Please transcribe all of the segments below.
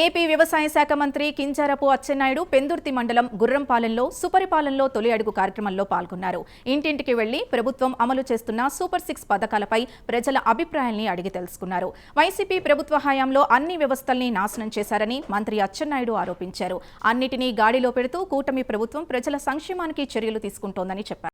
AP వ్యవసాయ శాఖ మంత్రి కింజారపు అచ్చెన్నాయుడు పెందుర్తి మండలం గుర్రంపాలెంలో సుపరిపాలనలో తొలి అడుగు కార్యక్రమంలో పాల్గొన్నారు. ఇంటింటికి వెళ్ళి ప్రభుత్వం అమలు చేస్తున్న సూపర్ సిక్స్ పథకాలపై ప్రజల అభిప్రాయాల్ని అడిగి తెలుసుకున్నారు. వైసీపీ ప్రభుత్వ హయాంలో అన్ని వ్యవస్థల్ని నాశనం చేశారని మంత్రి అచ్చెన్నాయుడు ఆరోపించారు. అన్నిటినీ గాడిలో పెడుతూ కూటమి ప్రభుత్వం ప్రజల సంక్షేమానికి చర్యలు తీసుకుంటోందని చెప్పారు.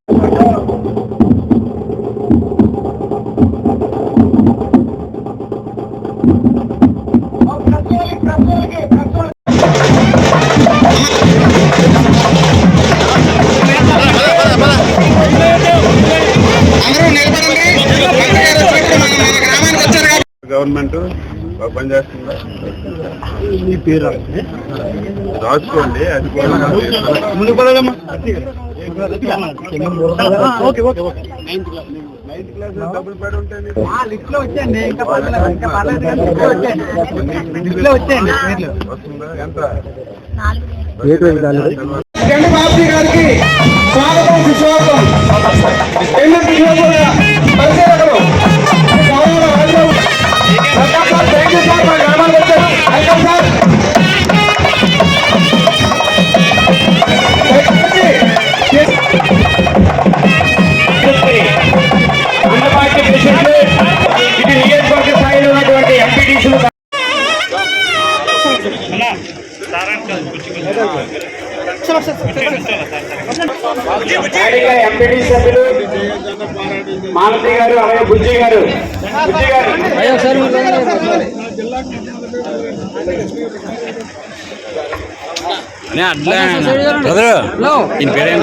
గవర్నమెంట్ బాగా పనిచేస్తుందా. మీ పేరు రాసుకోండి అది కూడా ముందు పడదమ్మా okay okay okay. Ninth class నీకు లిస్ట్లో వచ్చేయండి. ఇంకా పర్లేదు ఇంకా పర్లేదు కానీ లిస్ట్లో వచ్చేయండి. లిస్ట్లో వచ్చేయండి పేర్లు. వస్తుందా? ఎంత? బాబీ గారికి స్వాగతం సుస్వాగతం. ఎన్నో నియోజకవర్గ పరిశీలకులు మాలతి గారు అలాగే బుజ్జి గారు. బుజ్జి గారు. ఈయన పేరేం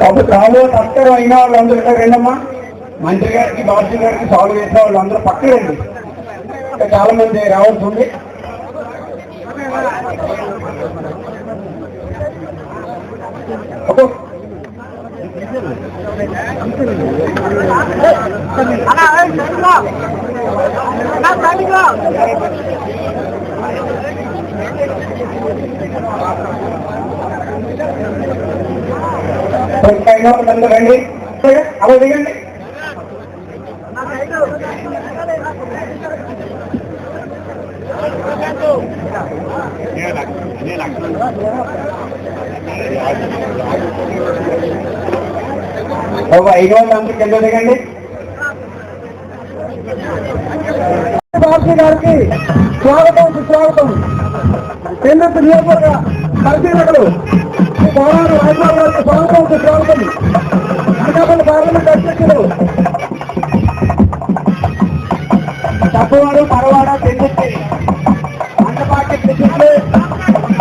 అప్పుడు తాము తక్కువ అయిన వాళ్ళందరూ ఇక్కడ రండమ్మా మంత్రి గారికి బాబు గారికి సాల్వ్ చేసిన వాళ్ళందరూ పక్కన రండి ఇంకా చాలా మంది రావాల్సి ఉంది రండి అలా దిగండి ఒక ఐదు వాళ్ళందరూ కింద దిగండి. బాబు గారికి స్వాగతం సుస్వాగతం. కేంద్ర నియోజకవర్గ పరిశీలకులు పోరాడు హైదరాబాద్ గారికి స్వాగతం సుస్వాగతం. అనకాపల్లి పార్లమెంట్ అధ్యక్షులు తప్పువాడు పరవాడ చెందుతుంది అండపాటి ప్రెసిడెంట్లు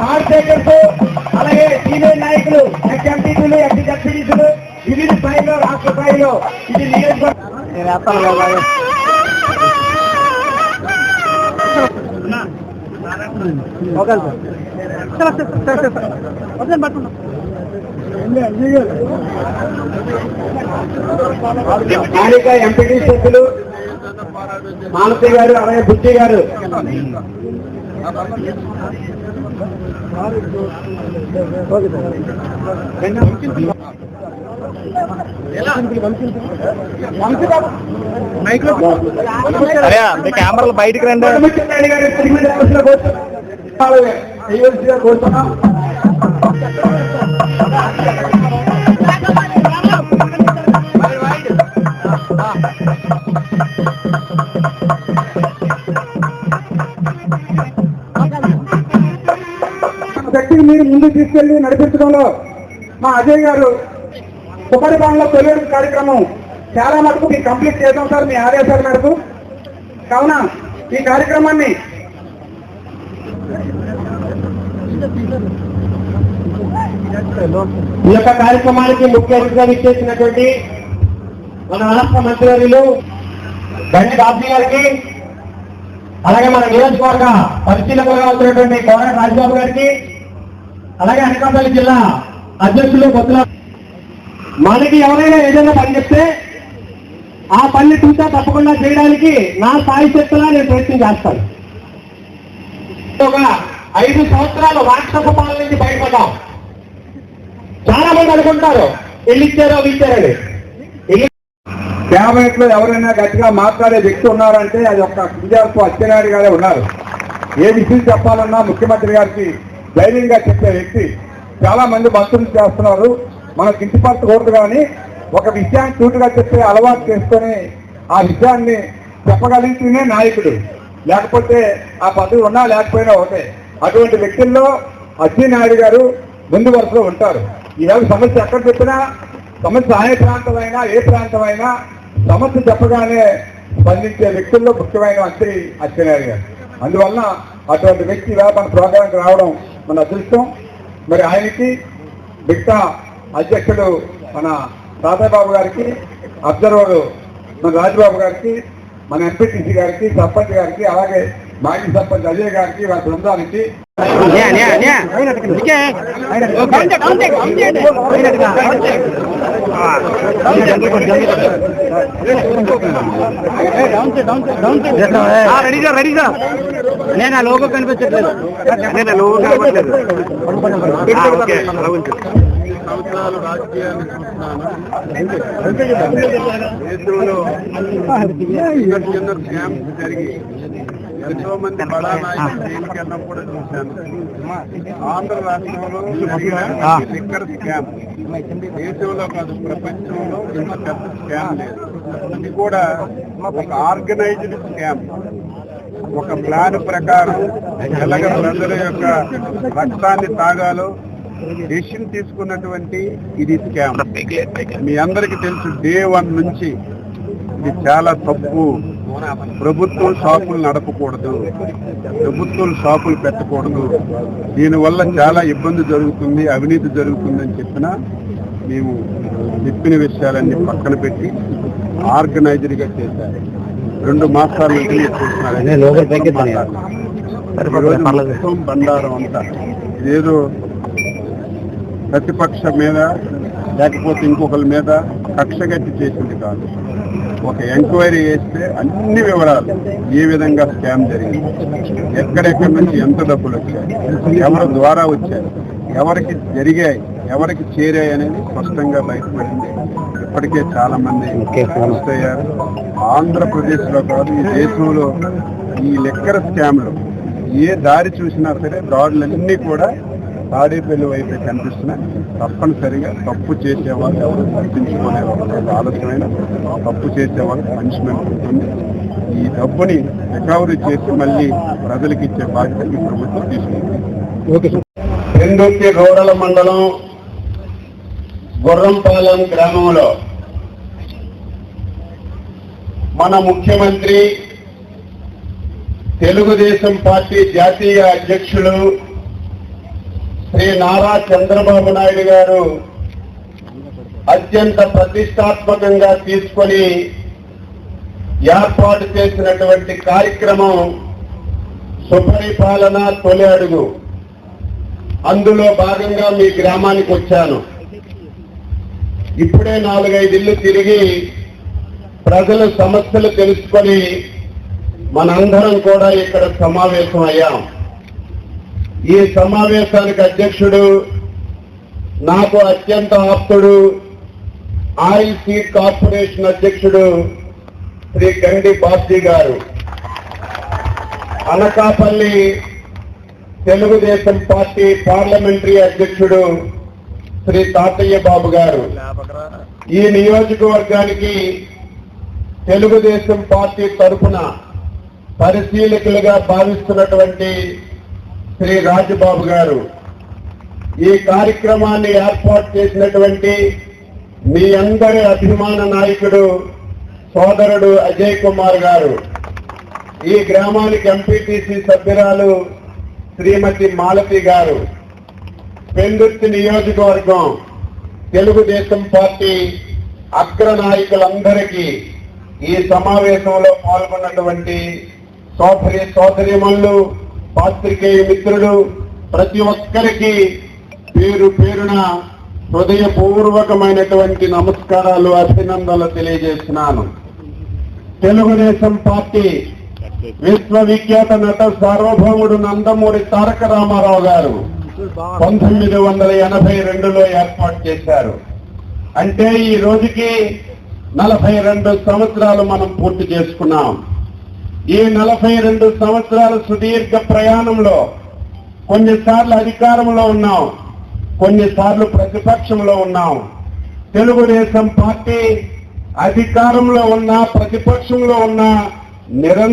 ఆర్డేకర్స్ అలాగే సీనియర్ నాయకులు ఎక్స్ ఎంపీలు ఎక్స్ జడ్పీటీసులు వివిధ స్థాయిలో రాష్ట్ర స్థాయిలో ఇది నియోజకవర్గం స్థానిక ఎంపీటీ సభ్యులు మానసి గారు అలాగే బుద్ధి గారు. కెమెరాలు బయటికి రండి. కోరుతున్నాం శక్తిని మీరు ముందు తీసుకెళ్ళి నడిపించడంలో మా అజయ్ గారు సుపరిపాలనలో తొలి కార్యక్రమం చాలా మటుకు మీరు కంప్లీట్ చేద్దాం సార్ మీ ఆదేశాల మేరకు. కావున ఈ కార్యక్రమాన్ని ఈ యొక్క కార్యక్రమానికి ముఖ్య అతిథిగా విచ్చేసినటువంటి మన రాష్ట్ర మంత్రివర్యులు బండి బాబీ గారికి అలాగే మన నియోజకవర్గ పరిశీలకులుగా ఉన్నటువంటి కోర రాజబాబు గారికి అలాగే అనకాపల్లి జిల్లా అధ్యక్షులు కొత్తల మనకి ఎవరైనా ఏదైనా పని చెప్తే ఆ పని చూసా తప్పకుండా చేయడానికి నా స్థాయి చెప్తున్నా నేను ప్రయత్నం చేస్తాను. ఒక ఐదు సంవత్సరాలు రాక్షస పాలన నుంచి బయటపడ్డాం. చాలా మంది అనుకుంటారు ఇల్లు ఇచ్చారో ఇచ్చారని క్యాబినెట్లో ఎవరైనా గట్టిగా మాట్లాడే వ్యక్తి ఉన్నారంటే అది ఒక కింజార్పు అచ్చెన్నాయుడు గారే ఉన్నారు. ఏ విషయం చెప్పాలన్నా ముఖ్యమంత్రి గారికి ధైర్యంగా చెప్పే వ్యక్తి. చాలా మంది మంత్రులు చేస్తున్నారు. మనకు ఇంటి పట్టకూడదు కానీ ఒక విషయాన్ని చూటుగా చెప్పే అలవాటు చేసుకొని ఆ విషయాన్ని చెప్పగలిగితేనే నాయకుడు. లేకపోతే ఆ పదవి ఉన్నా లేకపోయినా ఒకటే. అటువంటి వ్యక్తుల్లో అచ్చెన్నాయుడు గారు ముందు వరుసలో ఉంటారు. ఈరోజు సమస్య ఎక్కడ చెప్పినా సమస్య ఏ ప్రాంతమైనా ఏ ప్రాంతమైనా సమస్య చెప్పగానే స్పందించే వ్యక్తుల్లో ముఖ్యమైన మంత్రి అచ్చెన్నాయుడు గారు. అందువలన అటువంటి వ్యక్తి ఇలా మన ప్రోగ్రాంకి రావడం మన అదృష్టం. మరి ఆయనకి బిట్టా అధ్యక్షుడు మన తాతాబాబు గారికి అబ్జర్వర్ మన రాజబాబు గారికి మన ఎంపీటీసీ గారికి సర్పంచ్ గారికి అలాగే మాజీ సర్పంచ్ అజయ్ గారికి వారి బృందానికి రెడీగా రెడీగా నేను ఆ లోగో కనిపించట్లేదు నేను ఆ లోగో కనిపించట్లేదు సంవత్సరాలు రాజకీయాన్ని చూస్తున్నాను దేశంలో చిన్న చిన్న స్కామ్స్ జరిగి ఎంతో మంది బడా నాయకులు జైలుకి వెళ్ళడం కూడా చూశాను. ఆంధ్ర రాష్ట్రంలో లిక్కర్ స్కామ్. దేశంలో కాదు ప్రపంచంలో ఇంత పెద్ద స్కామ్ లేదు. ఇది కూడా ఒక ఆర్గనైజ్డ్ స్కామ్. ఒక ప్లాన్ ప్రకారం ఎలాగ ప్రజల యొక్క రక్తాన్ని తాగాలో డెసిషన్ తీసుకున్నటువంటి ఇది స్కామ్. మీ అందరికీ తెలుసు డే వన్ నుంచి ఇది చాలా తప్పు. ప్రభుత్వం షాపులు నడపకూడదు. ప్రభుత్వం షాపులు పెట్టకూడదు. దీనివల్ల చాలా ఇబ్బంది జరుగుతుంది అవినీతి జరుగుతుందని చెప్పినా మేము చెప్పిన విషయాలన్నీ పక్కన పెట్టి ఆర్గనైజర్గా చేశారు. రెండు మాసాల నుంచి మొత్తం బండారం అంతా. ఇదేదో ప్రతిపక్ష మీద లేకపోతే ఇంకొకరి మీద కక్ష కట్టి చేసింది కాదు. ఒక ఎంక్వైరీ చేస్తే అన్ని వివరాలు ఏ విధంగా స్కామ్ జరిగింది ఎక్కడెక్కడి నుంచి ఎంత డబ్బులు వచ్చాయి ఎవరి ద్వారా వచ్చాయి ఎవరికి జరిగాయి ఎవరికి చేరాయి అనేది స్పష్టంగా బయటపడింది. ఇప్పటికే చాలా మంది అరెస్ట్ అయ్యారు ఆంధ్రప్రదేశ్లో కాదు ఈ దేశంలో ఈ లెక్కర స్కామ్లు ఏ దారి చూసినా సరే దాడులన్నీ కూడా తాడేపల్లి వైపే కనిపిస్తున్నాయి తప్పనిసరిగా తప్పు చేసేవాళ్ళు ఎవరు తప్పించుకునేవాళ్ళు ఆలస్యమైన తప్పు చేసేవాళ్ళు పనిష్మెంట్ ఉంటుంది. ఈ డబ్బుని రికవరీ చేసి మళ్ళీ ప్రజలకు ఇచ్చే బాధ్యత ఈ ప్రభుత్వం తీసుకుంటుంది రూరల్ మండలం గుర్రంపాలెం గ్రామంలో మన ముఖ్యమంత్రి తెలుగుదేశం పార్టీ జాతీయ అధ్యక్షులు శ్రీ నారా చంద్రబాబు నాయుడు గారు అత్యంత ప్రతిష్టాత్మకంగా తీసుకొని ఏర్పాటు చేసినటువంటి కార్యక్రమం సుపరిపాలన తొలి అడుగు. అందులో భాగంగా మీ గ్రామానికి వచ్చాను. ఇప్పుడే నాలుగైదు ఇల్లు తిరిగి ప్రజల సమస్యలు తెలుసుకొని మనందరం కూడా ఇక్కడ సమావేశం అయ్యాం ఈ సమావేశానికి అధ్యక్షుడు నాకు అత్యంత ఆప్తుడు ఆయిల్ సీడ్ కార్పొరేషన్ అధ్యక్షుడు శ్రీ గండి బాబ్జీ గారు. అనకాపల్లి తెలుగుదేశం పార్టీ పార్లమెంటరీ అధ్యక్షుడు శ్రీ తాతయ్య బాబు గారు. ఈ నియోజకవర్గానికి తెలుగుదేశం పార్టీ తరఫున పరిశీలకులుగా భావిస్తున్నటువంటి శ్రీ రాజబాబు గారు ఈ కార్యక్రమాన్ని ఏర్పాటు చేసినటువంటి మీ అందరి అభిమాన నాయకుడు సోదరుడు అజయ్ కుమార్ గారు ఈ గ్రామానికి ఎంపీటీసీ సభ్యురాలు శ్రీమతి మాలతి గారు పెందుర్తి నియోజకవర్గం తెలుగుదేశం పార్టీ అగ్ర నాయకులందరికీ ఈ సమావేశంలో పాల్గొన్నటువంటి సోదరి సోదరిమల్లు పాత్రికేయ మిత్రులు ప్రతి ఒక్కరికి పేరు పేరున హృదయపూర్వకమైనటువంటి నమస్కారాలు అభినందనలు తెలియజేస్తున్నాను. తెలుగుదేశం పార్టీ విశ్వవిఖ్యాత నట సార్వభౌముడు నందమూరి తారక రామారావు గారు పంతొమ్మిది వందల ఎనభై రెండులో ఏర్పాటు చేశారు. అంటే ఈ రోజుకి నలభై రెండు సంవత్సరాలు మనం పూర్తి చేసుకున్నాం. ఈ నలభై రెండు సంవత్సరాల సుదీర్ఘ ప్రయాణంలో కొన్నిసార్లు అధికారంలో ఉన్నాం కొన్నిసార్లు ప్రతిపక్షంలో ఉన్నాం. తెలుగుదేశం పార్టీ అధికారంలో ఉన్న ప్రతిపక్షంలో ఉన్న నిరంతరం